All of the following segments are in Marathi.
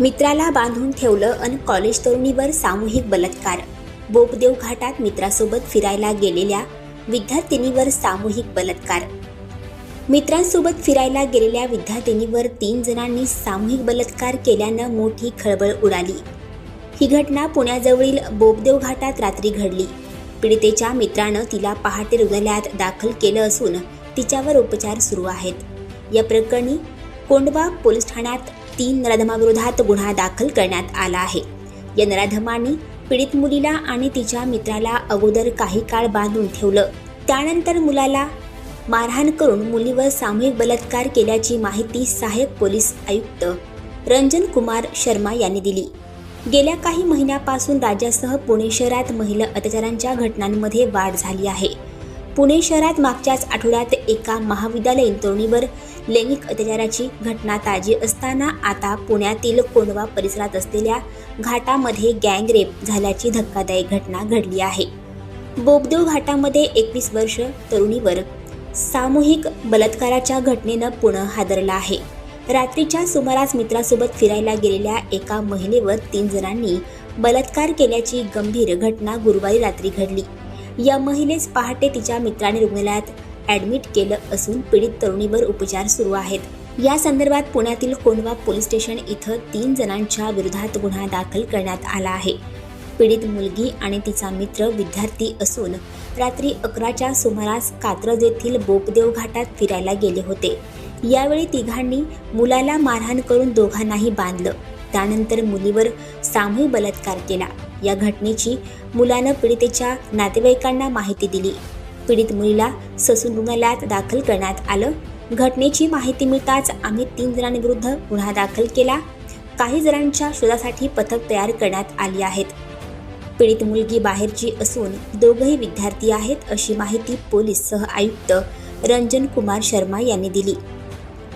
मित्राला बांधून ठेवलं अन कॉलेज तरुणीवर सामूहिक बलात्कार. बोपदेव घाटात मित्रासोबत फिरायला गेलेल्या विद्यार्थिनीवर सामूहिक बलात्कार. मित्रांसोबत फिरायला गेलेल्या विद्यार्थिनीवर तीन जणांनी सामूहिक बलात्कार केल्यानं मोठी खळबळ उडाली. ही घटना पुण्याजवळील बोपदेव घाटात रात्री घडली. पीडितेच्या मित्रानं तिला पहाटे रुग्णालयात दाखल केलं असून तिच्यावर उपचार सुरू आहेत. या प्रकरणी कोंडवा पोलीस ठाण्यात तीन नराधमाविरोधात गुन्हा दाखल करण्यात आला आहे. या नराधमांनी पीडित मुलीला आणि तिच्या मित्राला अगोदर काही काळ बांधून ठेवलं. त्यानंतर मुलाला मारहाण करून मुलीवर सामूहिक बलात्कार केल्याची माहिती सहाय्यक पोलीस आयुक्त रंजन कुमार शर्मा यांनी दिली. गेल्या काही महिन्यापासून राज्यासह पुणे शहरात महिला अत्याचारांच्या घटनांमध्ये वाढ झाली आहे. पुणे शहरात मागच्याच आठवड्यात एका महाविद्यालयीन तरुणीवर लैंगिक अत्याचाराची घटना ताजी असताना आता पुण्यातील कोंडवा परिसरात असलेल्या घाटामध्ये गँगरेप झाल्याची धक्कादायक घटना घडली आहे. बोबदेव घाटामध्ये एकवीस वर्ष तरुणीवर सामूहिक बलात्काराच्या घटनेनं पुणे हादरला आहे. रात्रीच्या सुमारास मित्रासोबत फिरायला गेलेल्या एका महिलेवर तीन जणांनी बलात्कार केल्याची गंभीर घटना गुरुवारी रात्री घडली. या महिलेस पहाटे तिच्या मित्राने रुग्णालयात ॲडमिट केलं असून पीडित तरुणीवर उपचार सुरू आहेत. या संदर्भात पुण्यातील कोंडवा पोलीस स्टेशन इथं तीन जणांच्या विरोधात गुन्हा दाखल करण्यात आला आहे. पीडित मुलगी आणि तिचा मित्र विद्यार्थी असून रात्री अकराच्या सुमारास कात्रज येथील बोपदेव घाटात फिरायला गेले होते. यावेळी तिघांनी मुलाला मारहाण करून दोघांनाही बांधलं. त्यानंतर मुलीवर सामूहिक बलात्कार केला. या घटनेची मुलानं पीडितेच्या नातेवाईकांना माहिती दिली. पीडित मुलीला ससून रुग्णालयात दाखल करण्यात आलं. घटनेची माहिती मिळताच आम्ही तीन जणांविरुद्ध गुन्हा दाखल केला. काही जणांच्या शोधासाठी पथक तयार करण्यात आली आहेत. पीडित मुलगी बाहेरची असून दोघंही विद्यार्थी आहेत अशी माहिती पोलीस सह आयुक्त रंजन कुमार शर्मा यांनी दिली.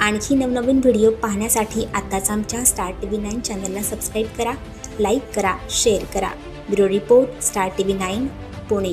आणखी नवनवीन व्हिडिओ पाहण्यासाठी आत्ताच आमच्या स्टार टी व्ही नाईन चॅनलला सबस्क्राईब करा लाईक करा शेअर करा. Bureau report star T V nine Pune.